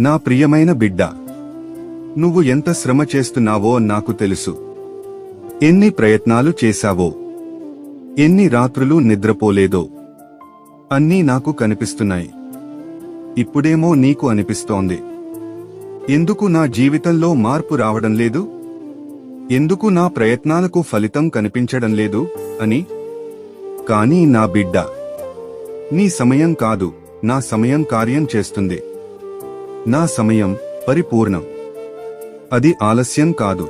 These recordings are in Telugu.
నా ప్రియమైన బిడ్డ నువ్వు ఎంత శ్రమ చేస్తున్నావో నాకు తెలుసు. ఎన్ని ప్రయత్నాలు చేశావో ఎన్ని రాత్రులు నిద్రపోలేదో అన్నీ నాకు కనిపిస్తున్నాయి. ఇప్పుడేమో నీకు అనిపిస్తోంది. ఎందుకు నా జీవితంలో మార్పు రావడం లేదు? ఎందుకు నా ప్రయత్నాలకు ఫలితం కనిపించడం లేదు అని? కానీ నా బిడ్డ నీ సమయం కాదు నా సమయం కార్యం చేస్తుంది. నా సమయం పరిపూర్ణం. అది ఆలస్యం కాదు.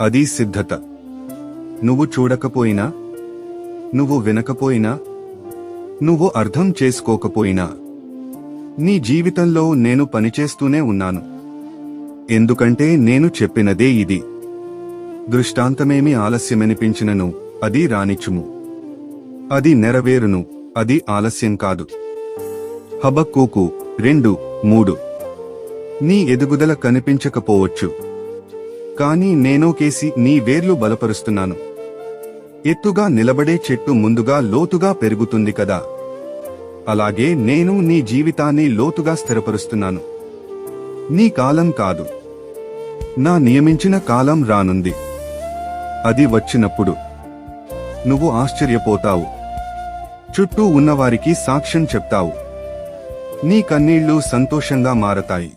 అది సిద్ధత. నువ్వు చూడకపోయినా నువ్వు వినకపోయినా నువ్వు అర్థం చేసుకోకపోయినా నీ జీవితంలో నేను పనిచేస్తూనే ఉన్నాను. ఎందుకంటే నేను చెప్పినదే ఇది. దృష్టాంతమేమి ఆలస్యమనిపించినను అది రానిచ్చుము. అది నెరవేరును అది ఆలస్యం కాదు. హబక్కుకు రెండు మూడు. నీ ఎదుగుదల కనిపించకపోవచ్చు. కానీ నేనోకేసి నీ వేర్లు బలపరుస్తున్నాను. ఎత్తుగా నిలబడే చెట్టు ముందుగా లోతుగా పెరుగుతుంది కదా. అలాగే నేను నీ జీవితాన్ని లోతుగా స్థిరపరుస్తున్నాను. నీ కాలం కాదు. నా నియమించిన కాలం రానుంది. అది వచ్చినప్పుడు. నువ్వు ఆశ్చర్యపోతావు. చుట్టూ ఉన్నవారికి సాక్ష్యం చెప్తావు. నీ కన్నీళ్ళు సంతోషంగా మారతాయి.